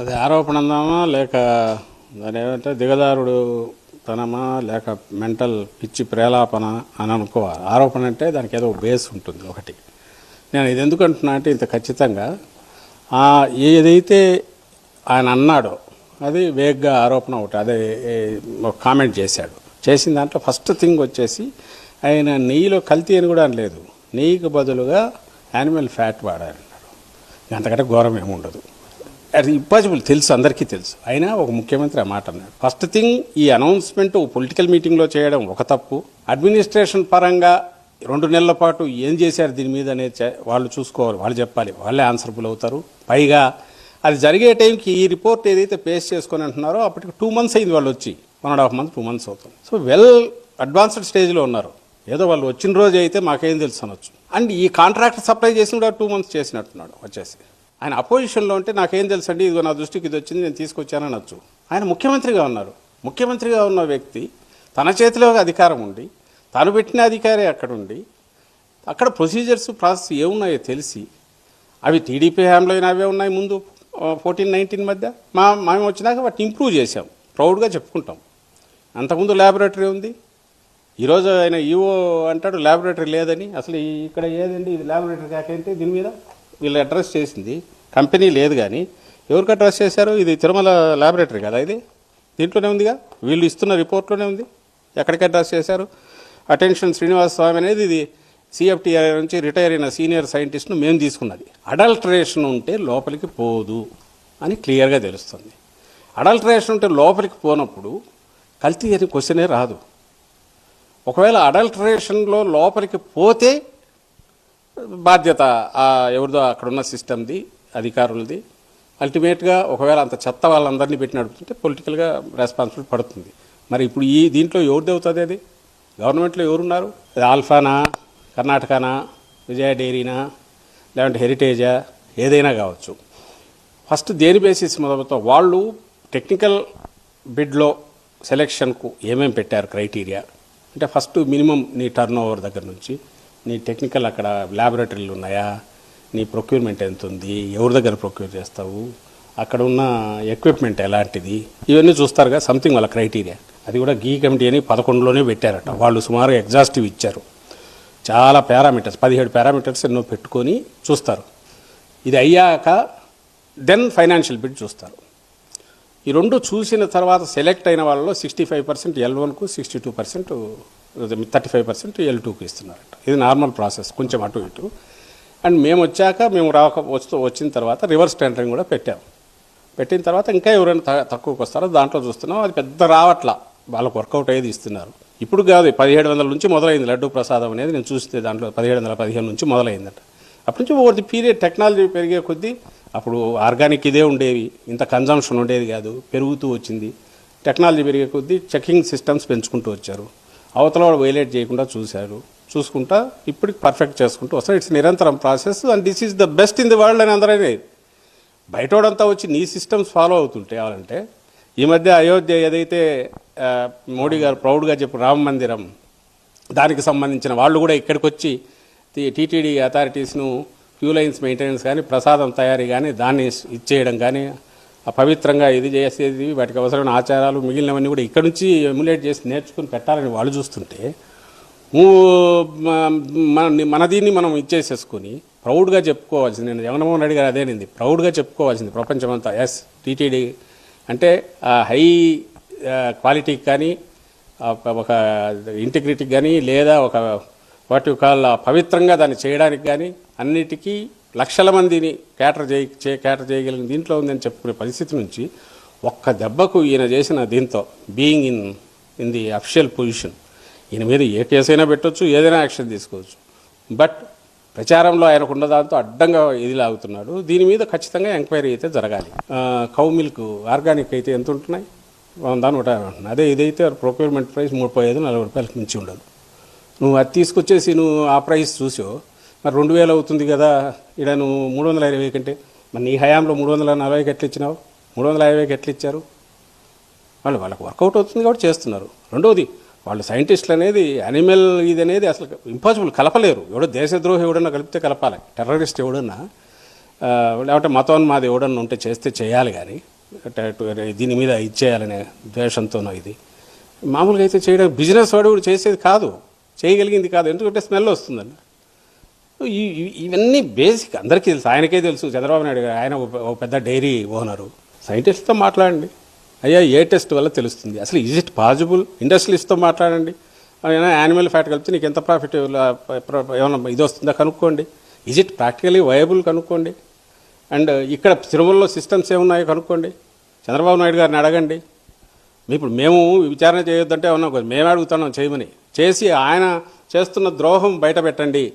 అది ఆరోపణ అందామా లేక దాని ఏమంటే దిగదారుడు తనమా? లేక మెంటల్ పిచ్చి ప్రేలాపన అని అనుకోవాలి. ఆరోపణ అంటే దానికి ఏదో బేస్ ఉంటుంది ఒకటి. నేను ఇది ఎందుకు అంటున్నా అంటే ఇంత ఖచ్చితంగా ఏదైతే ఆయన అన్నాడో అది వేగ్గా ఆరోపణ ఒకటి అదే ఒక కామెంట్ చేశాడు. చేసిన దాంట్లో ఫస్ట్ థింగ్ వచ్చేసి ఆయన నెయ్యిలో కల్తీ అని కూడా అనలేదు. నెయ్యికి బదులుగా యానిమల్ ఫ్యాట్ వాడారన్నాడు అంతకంటే ఘోరం ఏముండదు. ఉండదు అది ఇంపాసిబుల్ తెలుసు అందరికీ తెలుసు. అయినా ఒక ముఖ్యమంత్రి ఆ మాట అన్నాడు. ఫస్ట్ థింగ్ ఈ అనౌన్స్మెంట్ పొలిటికల్ మీటింగ్లో చేయడం ఒక తప్పు. అడ్మినిస్ట్రేషన్ పరంగా రెండు నెలల పాటు ఏం చేశారు దీని మీద అనేది చే- వాళ్ళు చూసుకోవాలి వాళ్ళు చెప్పాలి. వాళ్ళే ఆన్సర్బుల్ అవుతారు. పైగా అది జరిగే టైంకి ఈ రిపోర్ట్ ఏదైతే పేస్ చేసుకొని అంటున్నారో అప్పటికి టూ మంత్స్ అయింది వాళ్ళు వచ్చి. One and half month two months అవుతుంది. సో వెల్ అడ్వాన్స్డ్ స్టేజ్లో ఉన్నారు. ఏదో వాళ్ళు వచ్చిన రోజు అయితే మాకేం తెలుసు అనొచ్చు. అండ్ ఈ కాంట్రాక్ట్ సప్లై చేసిన కూడా టూ మంత్స్ చేసినట్టున్నాడు వచ్చేసి. ఆయన అపోజిషన్లో ఉంటే నాకేం తెలుసు అండి ఇదిగో నా దృష్టికి ఇది వచ్చింది నేను తీసుకొచ్చాను అనొచ్చు. ఆయన ముఖ్యమంత్రిగా ఉన్నారు. ముఖ్యమంత్రిగా ఉన్న వ్యక్తి తన చేతిలో అధికారం ఉండి తను పెట్టిన అధికారి అక్కడ ఉండి అక్కడ ప్రొసీజర్స్ ప్రాసెస్ ఏమున్నాయో తెలిసి అవి టీడీపీ హ్యాంలో అవే ఉన్నాయి ముందు ఫోర్టీన్ నైన్టీన్ మధ్య. మా మేము వచ్చినాక వాటిని ఇంప్రూవ్ చేసాం ప్రౌడ్గా చెప్పుకుంటాం. అంతకుముందు ల్యాబొరేటరీ ఉంది. ఈరోజు ఆయన ఈవో అంటాడు ల్యాబొరేటరీ లేదని. అసలు ఈ- ఇక్కడ ఏదండి? ఇది ల్యాబొరేటరీ కాకంటే దీని మీద? వీళ్ళు అడ్రస్ చేసింది. కంపెనీ లేదు కానీ ఎవరికి అడ్రస్ చేశారు? ఇది తిరుమల ల్యాబొరేటరీ కదా ఇది? దీంట్లోనే ఉందిగా? వీళ్ళు ఇస్తున్న రిపోర్ట్లోనే ఉంది. ఎక్కడికి అడ్రస్ చేశారు? అటెన్షన్ శ్రీనివాస స్వామి అనేది ఇది సిఎఫ్టీఆర్ నుంచి రిటైర్ అయిన సీనియర్ సైంటిస్ట్ను మేము తీసుకున్నది. అడల్టరేషన్ ఉంటే లోపలికి పోదు అని క్లియర్గా తెలుస్తుంది. అడల్టరేషన్ ఉంటే లోపలికి పోనప్పుడు కల్తీ అని క్వశ్చనే రాదు. ఒకవేళ అడల్టరేషన్లో లోపలికి పోతే బాధ్యత ఎవరిదో అక్కడున్న సిస్టమ్ది అధికారులది. అల్టిమేట్గా ఒకవేళ అంత చెత్త వాళ్ళందరినీ పెట్టి నడుపుతుంటే పొలిటికల్గా రెస్పాన్సిబిలిటీ పడుతుంది. మరి ఇప్పుడు ఈ దీంట్లో ఎవరిది అవుతుంది అది? గవర్నమెంట్లో ఎవరున్నారు? అది ఆల్ఫానా కర్ణాటకనా విజయ డైరీనా లేదంటే హెరిటేజా? ఏదైనా కావచ్చు. ఫస్ట్ దేని బేసిస్ మొదలుతో వాళ్ళు టెక్నికల్ బిడ్లో సెలెక్షన్కు ఏమేమి పెట్టారు క్రైటీరియా అంటే ఫస్ట్ మినిమం నీ టర్న్ ఓవర్ దగ్గర నుంచి నీ టెక్నికల్ అక్కడ ల్యాబొరేటరీలు ఉన్నాయా? నీ ప్రొక్యూర్మెంట్ ఎంత ఉంది? ఎవరి దగ్గర ప్రొక్యూర్ చేస్తావు? అక్కడ ఉన్న ఎక్విప్మెంట్ ఎలాంటిది? ఇవన్నీ చూస్తారుగా సంథింగ్ వాళ్ళ క్రైటీరియా అది కూడా గీ కమిటీ అని పదకొండులోనే పెట్టారట. వాళ్ళు సుమారు ఎగ్జాస్టివ్ ఇచ్చారు. చాలా పారామీటర్స్ పదిహేడు పారామీటర్స్ ఎన్నో పెట్టుకొని చూస్తారు. ఇది అయ్యాక దెన్ ఫైనాన్షియల్ బిడ్ చూస్తారు. ఈ రెండు చూసిన తర్వాత సెలెక్ట్ అయిన వాళ్ళలో sixty five percent L వన్కు sixty two percent thirty five percent L టూకి ఇస్తున్నారట. ఇది నార్మల్ ప్రాసెస్ కొంచెం అటు ఇటు. అండ్ మేము వచ్చాక మేము రాక వస్తూ వచ్చిన తర్వాత రివర్స్ టెండరింగ్ కూడా పెట్టాం. పెట్టిన తర్వాత ఇంకా ఎవరైనా త- తక్కువకి వస్తారో దాంట్లో చూస్తున్నాం అది పెద్ద రావట్లా. వాళ్ళకు వర్కౌట్ అయ్యేది ఇస్తున్నారు. ఇప్పుడు కాదు పదిహేడు వందల నుంచి మొదలైంది లడ్డు ప్రసాదం అనేది నేను చూస్తే దాంట్లో పదిహేడు వందల పదిహేను నుంచి మొదలైందట. అప్పటి నుంచి ఓవర్ ది పీరియడ్ టెక్నాలజీ పెరిగే కొద్దీ అప్పుడు ఆర్గానిక్ ఇదే ఉండేవి. ఇంత కన్జంప్షన్ ఉండేది కాదు పెరుగుతూ వచ్చింది. టెక్నాలజీ పెరిగే కొద్దీ చెకింగ్ సిస్టమ్స్ పెంచుకుంటూ వచ్చారు. అవతల వాడు వైలేట్ చేయకుండా చూశారు. చూసుకుంటా ఇప్పటికి పర్ఫెక్ట్ చేసుకుంటూ వస్తారు. ఇట్స్ నిరంతరం process and this is the best in the world అని అందరూ బయటోడంతా వచ్చి నీ సిస్టమ్స్ ఫాలో అవుతుంటే అంటే ఈ మధ్య అయోధ్య ఏదైతే మోడీ గారు ప్రౌడ్గా చెప్పు రామ మందిరం దానికి సంబంధించిన వాళ్ళు కూడా ఇక్కడికి వచ్చి టీటీడీ అథారిటీస్ను క్యూ లైన్స్ మెయింటెనెన్స్ కానీ ప్రసాదం తయారీ కానీ దాన్ని ఇచ్చేయడం కానీ పవిత్రంగా ఇది చేసేది వాటికి అవసరమైన ఆచారాలు మిగిలినవన్నీ కూడా ఇక్కడ నుంచి ఎమ్యులేట్ చేసి నేర్చుకుని పెట్టాలని వాళ్ళు చూస్తుంటే మన మన దీన్ని మనం ఇచ్చేసేసుకొని ప్రౌడ్గా చెప్పుకోవాల్సింది. నేను జగన్మోహన్ రెడ్డి గారు అదేనింది ప్రౌడ్గా చెప్పుకోవాల్సింది ప్రపంచమంతా. ఎస్ టీటీడీ అంటే హై క్వాలిటీకి కానీ ఒక ఇంటిగ్రిటీకి కానీ లేదా ఒక వాటి కాల్ పవిత్రంగా దాన్ని చేయడానికి కానీ అన్నిటికీ లక్షల మందిని క్యాటర్ చేయ చే క్యాటర్ చేయగలిగిన దీంట్లో ఉందని చెప్పుకునే పరిస్థితి నుంచి ఒక్క దెబ్బకు ఈయన చేసిన దీంతో being in in the official position ఈయన మీద ఏ కేసైనా పెట్టొచ్చు ఏదైనా యాక్షన్ తీసుకోవచ్చు. బట్ ప్రచారంలో ఆయనకు ఉన్న దాంతో అడ్డంగా ఇది లాగుతున్నాడు. దీని మీద ఖచ్చితంగా ఎంక్వైరీ అయితే జరగాలి. కౌ మిల్క్ ఆర్గానిక్ అయితే ఎంత ఉంటున్నాయి? వంద నూట యాభై అదే ఇదైతే ప్రొక్యూర్మెంట్ ప్రైస్ ముప్పై ఐదు నలభై రూపాయలకు మించి ఉండదు. నువ్వు అది తీసుకొచ్చేసి నువ్వు ఆ ప్రైస్ చూసావు. మరి రెండు వేలు అవుతుంది కదా. ఇక్కడ నువ్వు మూడు వందల ఇరవై కంటే. మరి నీ హయాంలో మూడు వందల నలభైకి ఎట్లా ఇచ్చినావు మూడు వందల యాభైకి ఎట్లా ఇచ్చారు వాళ్ళు వాళ్ళకి వర్కౌట్ అవుతుంది కాబట్టి చేస్తున్నారు. రెండవది వాళ్ళు సైంటిస్టులు అనేది అనిమల్ ఇది అనేది అసలు ఇంపాసిబుల్ కలపలేరు. ఎవడో దేశద్రోహి ఎవడన్నా కలిపితే కలపాలి. టెర్రరిస్ట్ ఎవడన్నా లేకపోతే మతోన్మాది ఎవడన్నా ఉంటే చేస్తే చేయాలి కానీ దీని మీద ఇచ్చేయాలనే ద్వేషంతోనో ఇది. మామూలుగా అయితే చేయడం బిజినెస్ వాడు కూడా చేసేది కాదు. చేయగలిగింది కాదు. ఎందుకంటే స్మెల్ వస్తుందండి. ఇవన్నీ బేసిక్ అందరికీ తెలుసు. ఆయనకే తెలుసు. చంద్రబాబు నాయుడు గారు ఆయన ఒక- ఒక పెద్ద డైరీ ఓనరు. సైంటిస్ట్తో మాట్లాడండి. అయ్యా ఏ టెస్ట్ వల్ల తెలుస్తుంది? అసలు ఈజ్ ఇట్ పాసిబుల్ ఇండస్ట్రీస్తో మాట్లాడండి. ఏమైనా యానిమల్ ఫ్యాట్ కలిపితే నీకు ఎంత ప్రాఫిట్ ఏమైనా ఇది వస్తుందా కనుక్కోండి. ఈజ్ ఇట్ ప్రాక్టికలీ వయబుల్ కనుక్కోండి. అండ్ uh, ఇక్కడ తిరుమలలో సిస్టమ్స్ ఏమున్నాయో కనుక్కోండి. చంద్రబాబు నాయుడు గారిని అడగండి. ఇప్పుడు మేము విచారణ చేయొద్దంటే ఉన్నాం మేము అడుగుతున్నాం చేయమని. చేసి ఆయన చేస్తున్న ద్రోహం బయట పెట్టండి.